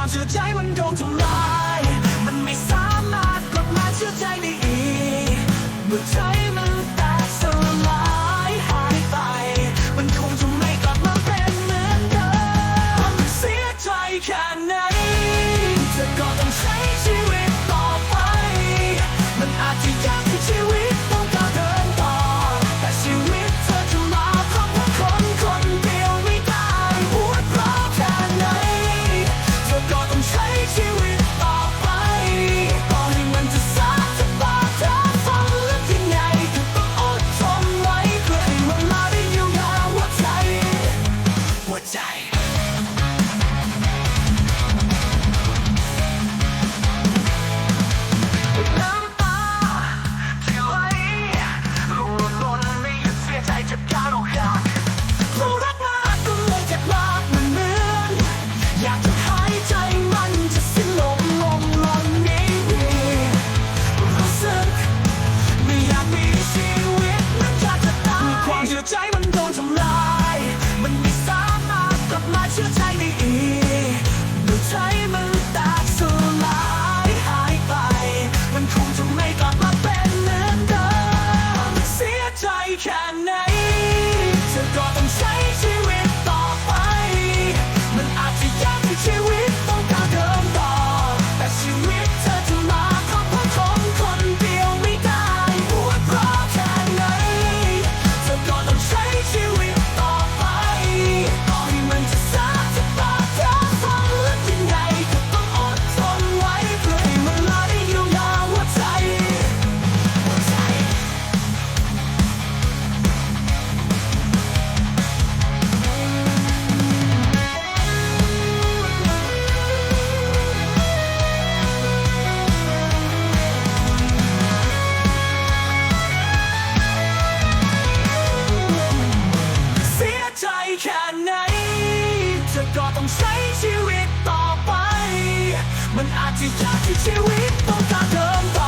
ความเชื่อใจมันโดนทำลาย มันไม่สามารถกลับมาเชื่อใจได้อีกเมื่อใจมัน die. มันอาจจะยากที่ชีวิตต้องการเริ่มต้น